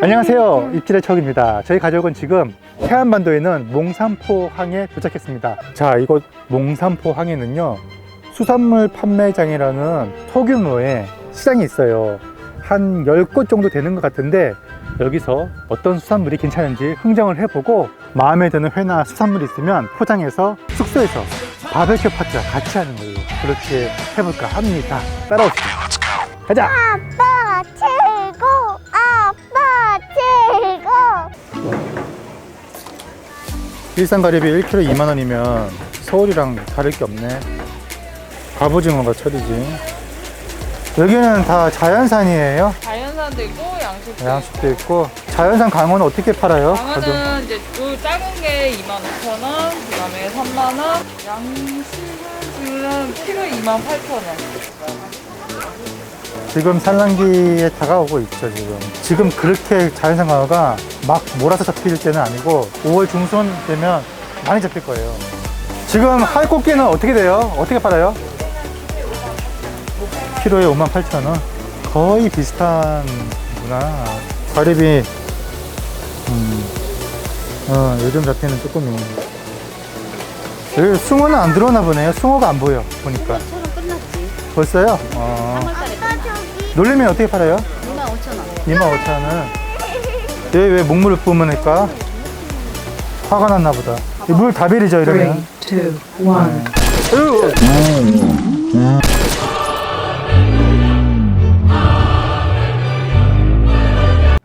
안녕하세요. 입질의 척입니다. 저희 가족은 지금 해안반도에 있는 몽산포 항에 도착했습니다. 자, 이곳 몽산포 항에는요, 수산물 판매장이라는 소규모의 시장이 있어요. 한 10곳 정도 되는 것 같은데, 여기서 어떤 수산물이 괜찮은지 흥정을 해보고, 마음에 드는 회나 수산물이 있으면 포장해서 숙소에서 바베큐 파티와 같이 하는 걸로 그렇게 해볼까 합니다. 따라오시죠. 가자! 일산 가리비 1kg 2만원이면 서울이랑 다를 게 없네. 갑오징어가 철이지. 여기는 다 자연산이에요? 자연산도 있고 양식도 양식도 있고. 자연산 강어는 어떻게 팔아요? 강어는 이제 요 작은 게 25,000원 그 다음에 3만원. 양식은 지금 키로 28,000원 지금 산란기에 다가오고 있죠 지금 지금 그렇게 자연산 강어가 막 몰아서 잡힐 때는 아니고 5월 중순 되면 많이 잡힐 거예요 지금 할꽃게는 어떻게 돼요? 어떻게 팔아요? 키로에 58,000 원 거의 비슷한구나 가리비 음, 어, 요즘 잡히는 쭈꾸미 여기 숭어는 안 들어오나 보네요 숭어가 안 보여 보니까 처럼 끝났지. 벌써요? 어. 3월달에 아빠 저기 놀리면 어떻게 팔아요? 25,000원. 25,000원. 얘 왜 목물을 뿜으니까 화가 났나 보다. 이물다 베리죠, 이러면. two, one 으!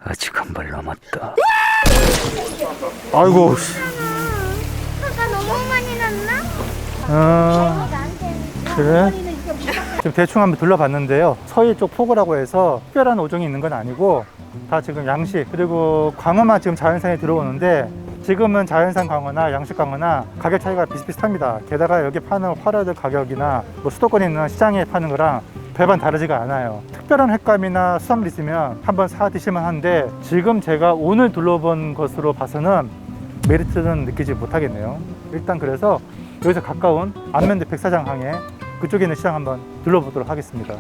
아직 한 발 남았다. 아이고, 씨. 아까 너무 많이 났나? 어, 나한테 그래? 지금 대충 한번 둘러봤는데요. 서해 쪽 포구라고 해서 특별한 오종이 있는 건 아니고 다 지금 양식 그리고 광어만 지금 자연산에 들어오는데 지금은 자연산 광어나 양식 광어나 가격 차이가 비슷비슷합니다. 게다가 여기 파는 화라드 가격이나 뭐 수도권에 있는 시장에 파는 거랑 별반 다르지가 않아요. 특별한 횟감이나 수산물 있으면 한번 사 드실만 한데 지금 제가 오늘 둘러본 것으로 봐서는 메리트는 느끼지 못하겠네요. 일단 그래서 여기서 가까운 안면대 백사장 항에 그쪽에 있는 시장 한번 둘러보도록 하겠습니다.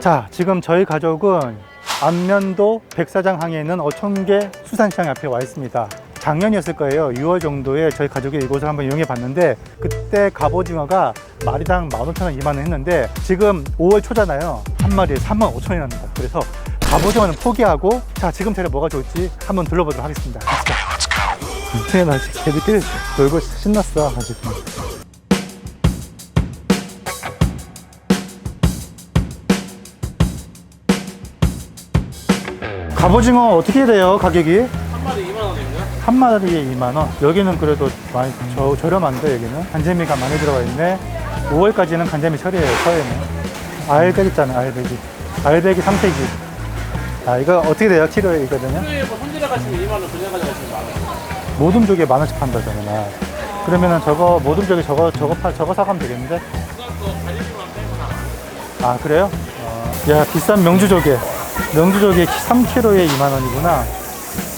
자, 지금 저희 가족은 안면도 백사장 항에 있는 어촌계 수산시장 앞에 와 있습니다. 작년이었을 거예요. 6월 정도에 저희 가족이 이곳을 한번 이용해 봤는데 그때 갑오징어가 마리당 15,000원, 2만원 했는데 지금 5월 초잖아요. 한 마리에 35,000원이 납니다. 그래서 갑오징어는 포기하고 자, 지금 제가 뭐가 좋을지 한번 둘러보도록 하겠습니다. 네, 나 지금 걔들끼리 놀고 신났어, 아직. 갑오징어 어떻게 돼요, 가격이? 한 마리 2만 원입니다. 한 마리에 2만 원. 여기는 그래도 많이 저, 저렴한데 여기는 간재미가 많이 들어가 있네. 5월까지는 간재미 철이에요, 서해는. 알배기 있잖아요, 알배기. 알배기 3세기. 아, 이거 어떻게 돼요? 키로에 이거든요? 손질해 가시면 2만 원, 그냥 가져가시면 만 원. 모둠 조개 만 원씩 판다잖아. 그러면은 저거 모둠 조개 저거 저거 파 저거 사가면 되겠는데? 아 그래요? 어. 야 비싼 명주 조개. 명주 조개 3kg에 2만 원이구나.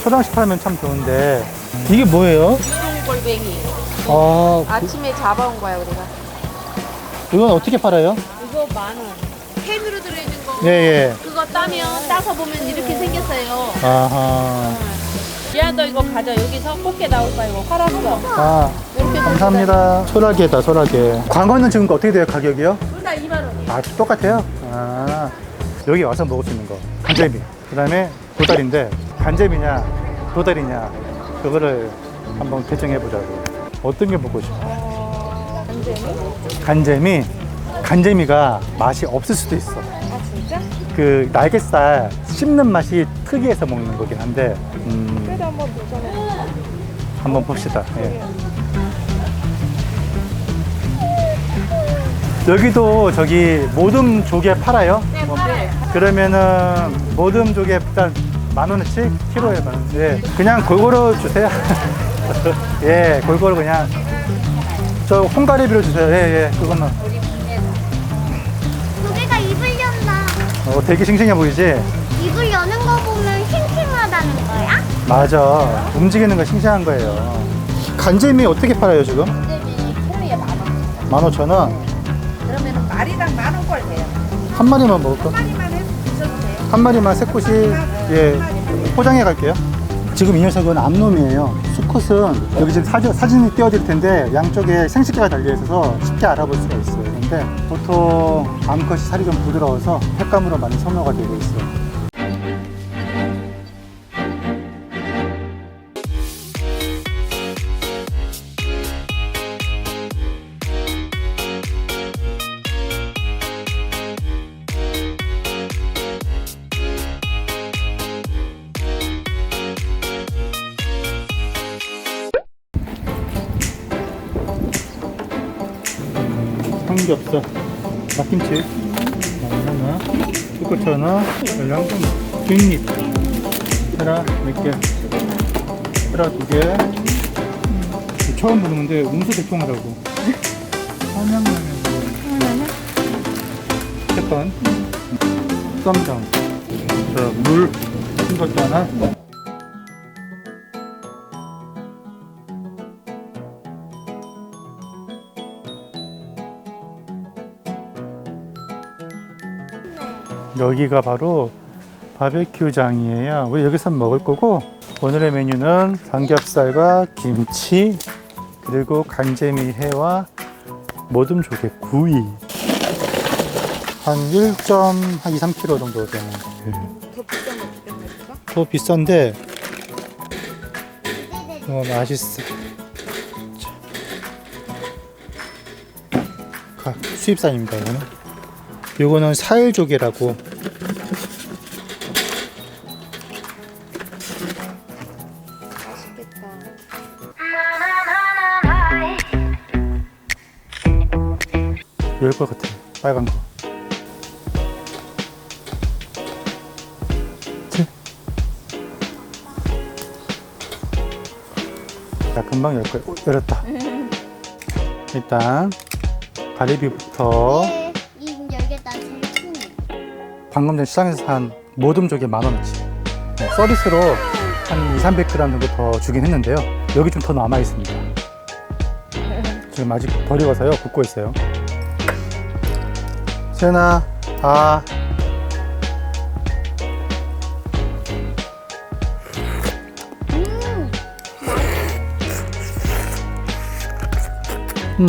초장식 팔면 참 좋은데 이게 뭐예요? 골뱅이. 아 아침에 잡아온 거야, 우리가. 이건 어떻게 팔아요? 이거 만 원. 캔으로 들어있는 거. 예 예. 그거 따면, 따서 보면 이렇게 생겼어요. 아하. 야, 너 이거 가져. 여기서 꽃게 나올 거야, 이거. 활았어. 아 이렇게 감사합니다. 소라게다 소라게. 광어는 지금 어떻게 돼요 가격이요? 둘 다 2만 원이야. 아, 똑같아요? 아, 여기 와서 먹을 수 있는 거. 간재미. 그 다음에 도다리인데, 간재미냐, 도다리냐, 그거를 한번 결정해보자고. 어떤 게 먹고 싶어? 간재미? 간재미? 간재미가 맛이 없을 수도 있어. 아, 진짜? 그 날갯살 씹는 맛이 특이해서 먹는 거긴 한데, 음. 그래도 한번 도전해. 한번 봅시다. 예. 여기도 저기 모듬 조개 팔아요? 네, 팔아요. 그러면은 모듬 조개 일단 만 원어치 키로에 만 원. 예, 그냥 골고루 주세요. 예, 골고루 그냥 저 홍가리비로 주세요. 예, 예, 그거는 조개가 입을 연다 어, 되게 싱싱해 보이지? 맞아. 움직이는 거 싱싱한 거예요. 간재미 어떻게 팔아요 지금? 골뱅이 킬로에 만 원. 만 오천 원. 그러면 마리당 만 원 꼴 돼요. 한 마리만 먹을까? 한 마리만 새꼬시 예 포장해 갈게요. 지금 이 녀석은 암놈이에요. 수컷은 여기 지금 사진, 사진이 띄워질 텐데 양쪽에 생식기가 달려 있어서 쉽게 알아볼 수가 있어요. 근데 보통 암컷이 살이 좀 부드러워서 횟감으로 많이 선호가 되고 있어요. 삼겹살, 막김치. 하나, 뚜꼬치 하나, 양념, 뒷잎, 헤라 몇 개, 헤라 두 개. 처음 보는 건데 운수 대통하라고. 한양라면. 태판, 쌈장, 자, 물, 큰 것도 하나. 여기가 바로 바베큐장이에요. 우리 여기서 먹을 거고 오늘의 메뉴는 삼겹살과 김치 그리고 간재미 회와 모듬 조개 구이 한 1.2, 3kg 정도 되는 더 비싼 거더 비싼데 어, 맛있어. 자. 가, 수입산입니다. 이거는. 요거는 사일조개라고 이럴 것 같아 빨간 거 치. 자 금방 열 거야 오, 열었다 일단 가리비부터. 방금 전 시장에서 산 모듬 조개 만 원어치. 네, 서비스로 한 2, 300g 정도 더 주긴 했는데요. 여기 좀 더 남아 있습니다. 지금 아직 덜 익어서요. 굽고 있어요. 세나 아. 음,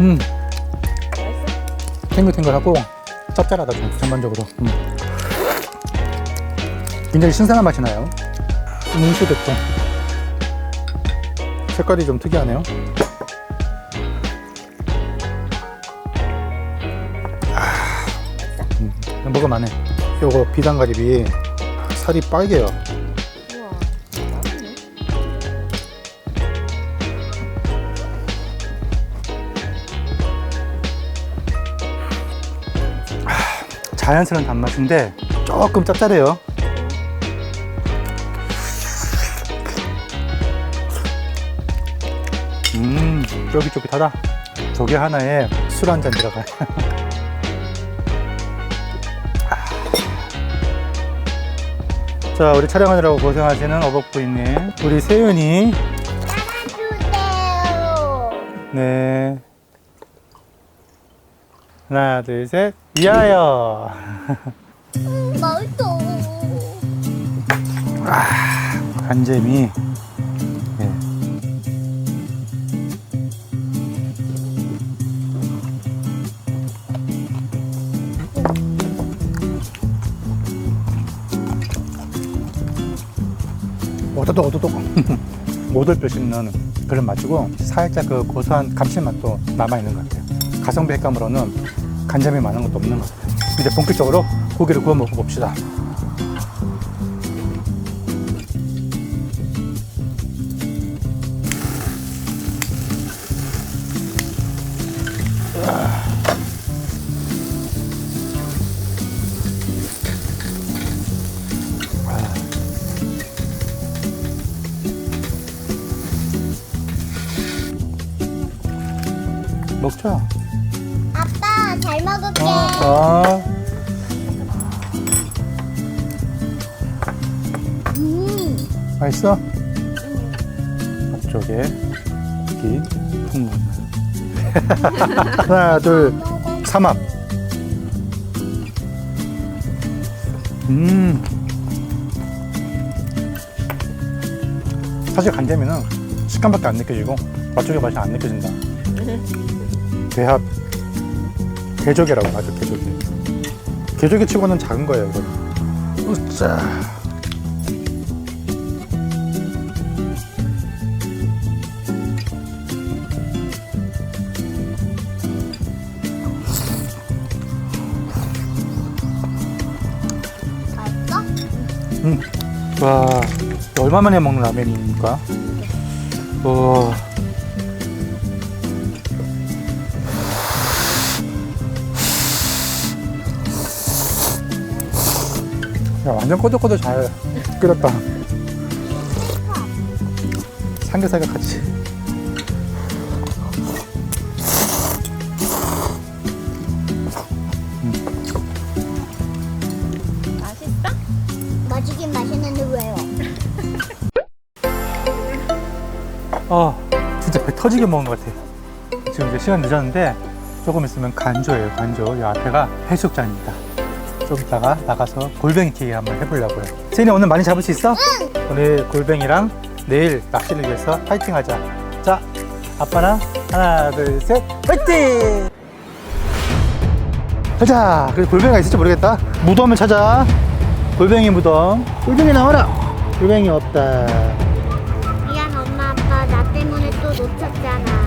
음, 탱글탱글하고 짭짤하다 좀 전반적으로. 음. 굉장히 신선한 맛이 나요. 문수 대통 색깔이 좀 특이하네요. 아, 음, 먹을만해 요거 비단가리비. 살이 빨개요 자연스러운 단맛인데 조금 짭짤해요. 음, 쫄깃쫄깃하다. 조개 하나에 술 한 잔 들어가요. 아. 자, 우리 촬영하느라고 고생하시는 어복부인님, 우리 세윤이, 주세요. 네. 하나, 둘, 셋, 위하여. 맛있어. 간재미. 예. 오도독 오도독 오돌뼈 씹는 그런 맛이고 살짝 그 고소한 감칠맛도 남아있는 것 같아요 가성비 횟감으로는 간장이 많은 것도 없는 것 같아요 이제 본격적으로 고기를 구워 먹어봅시다 먹자. 아, 음. 맛있어? 앞쪽에 고기 풍문 하나 둘 삼합 음. 사실 간재미는 식감밖에 안 느껴지고 맛조개 맛이 안 느껴진다. 배합 개조개라고 하죠 개조개. 개조개 치고는 작은 거예요 이거는. 으쌰. 맛있어? 음. 와, 얼마 만에 먹는 라면입니까? 와. 야, 완전 꼬들꼬들 잘 끓였다. 삼겹살과 같이. 맛있어? 맛있긴 맛있는데 왜요? 아, 진짜 배 터지게 먹은 것 같아. 지금 이제 시간 늦었는데 조금 있으면 간조예요, 간조. 이 앞에가 해수욕장입니다. 좀 이따가 나가서 골뱅이 튀기 한번 해보려고요. 세인이 오늘 많이 잡을 수 있어? 응! 오늘 골뱅이랑 내일 낚시를 위해서 파이팅 하자. 자, 아빠랑 하나, 둘, 셋, 파이팅! 가자! 그래, 골뱅이가 있을지 모르겠다. 무덤을 찾아. 골뱅이 무덤. 골뱅이 나와라! 골뱅이 없다. 미안 엄마 아빠 나 때문에 또 놓쳤잖아.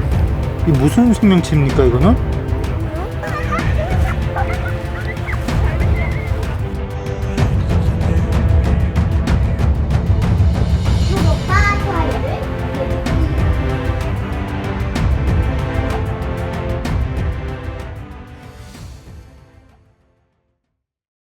이 무슨 생명체입니까 이거는?